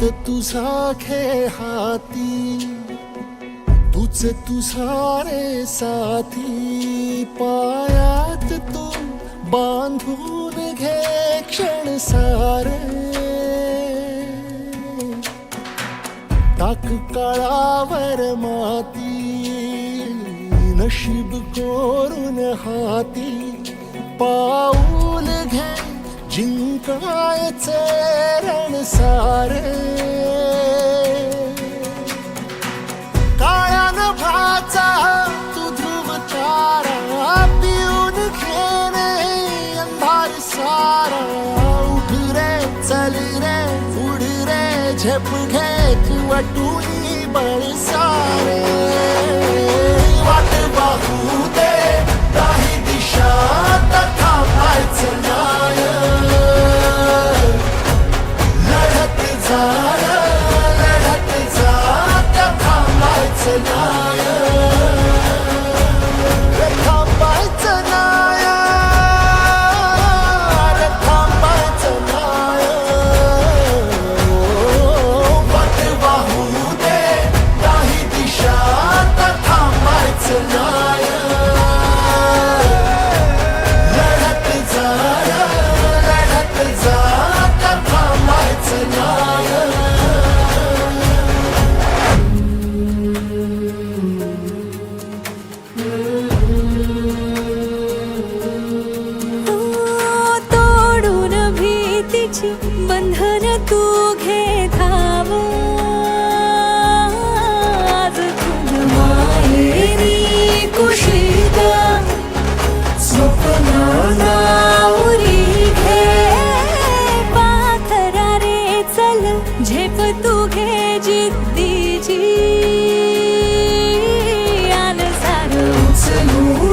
हात तुझा खे हाती तुझ तुझा रे साथी. पायात तू बांधून घे क्षण सारे. टाक काळावर माती नशीब कोरून हाती. पाऊल घे जिंकायचे रण सारे. काळ्या नभाचा तू ध्रुव तारा पिऊन घेणे अंधार सारा. उठ रे चल रे उड रे झेप घे किंवा टुनी बळ सारे. वाट पाहू tonight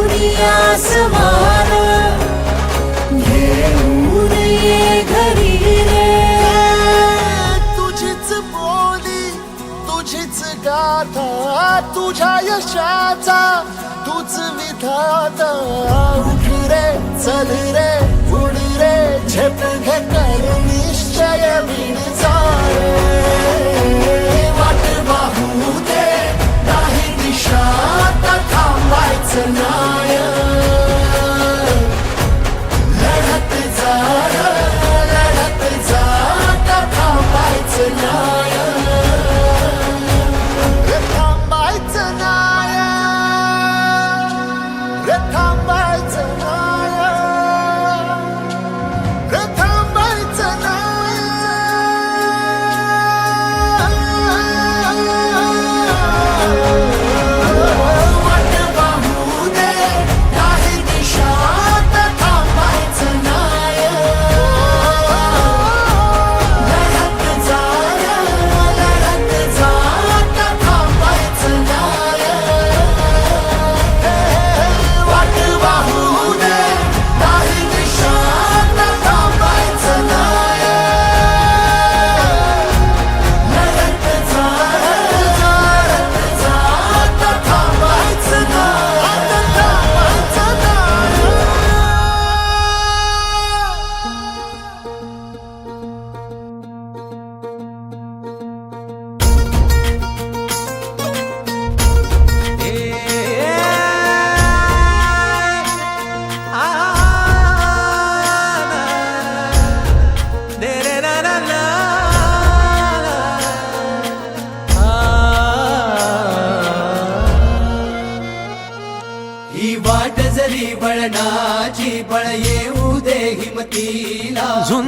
उचलून आसमान घेऊन ये घरी रे तुझीच बोली तुझीच गाथा तुझ्या यशाचा तूच विधाता. उठ रे चल रे उड रे झेप घे कर निश्चय विण वाट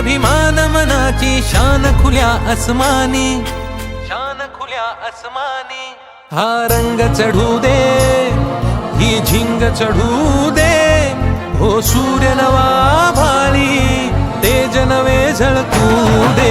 अभिमान मनाची शान खुल्या अस्मानी शान खुल्या अस्मानी हा रंग चढू दे ही झिंग चढू दे. हो सूर्य नवा भाळी तेज नवे झळकू दे.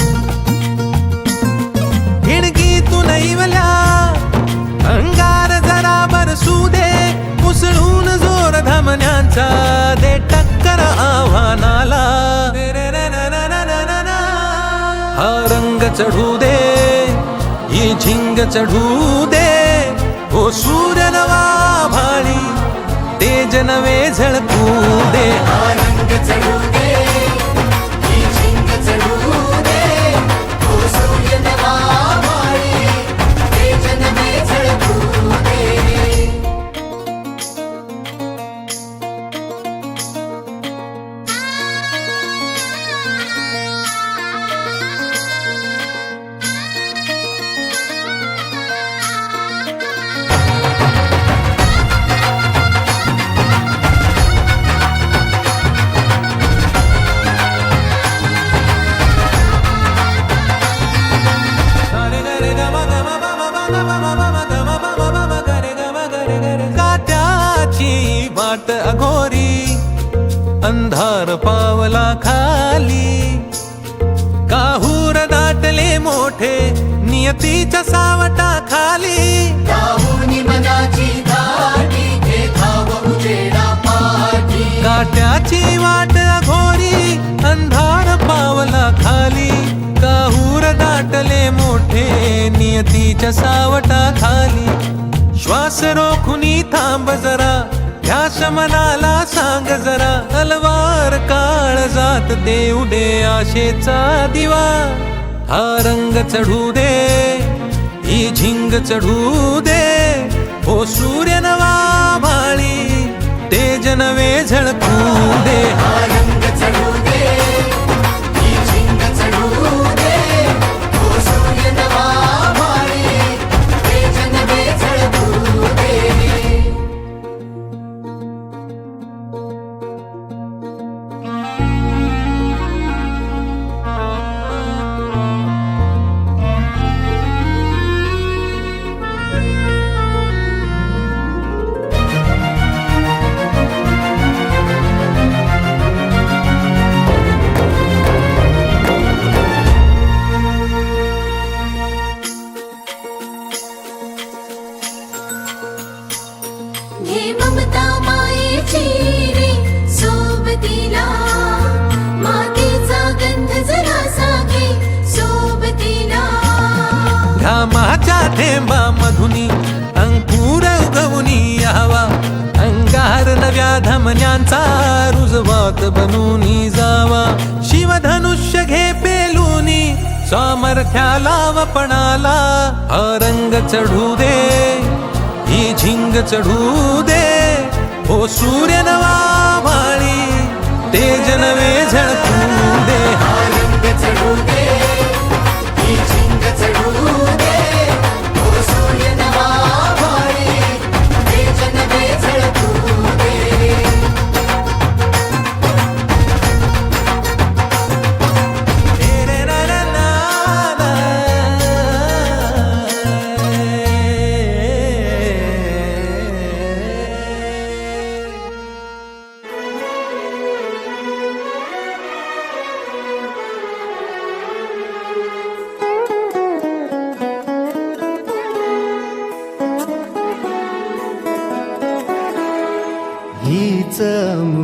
जोर दे टक्कर आव्हानाला. हा रंग चढू दे ही झिंग चढू दे. हो सूर्य नवा भाळी तेज नवे झळकू दे. हा रंग चढू दे. काट्याची वाट अघोरी अंधार पावला खाली. काहूर दाटले मोठे नियतीच्या सावटा खाली. काट्याची वाट अघोरी अंधार पावला खाली. नियतीच्या सावटा खाली श्वास रोखुनी थांब जरा. ध्यास मनाला सांग जरा. अलवार काळ जात देऊ दे आशेचा दिवा. हा रंग चढू दे. ही झिंग चढू दे. हो सूर्य नवा भाळी तेज नवे झळकू दे. धमन्यांचा रुजवात बनून जावा. शिवधनुष्य घे पेलूनी सामर्थ्याला वपणाला हा रंग चढू दे ही झिंग चढू दे. हो सूर्य नवा भाळी तेज नवे झळकू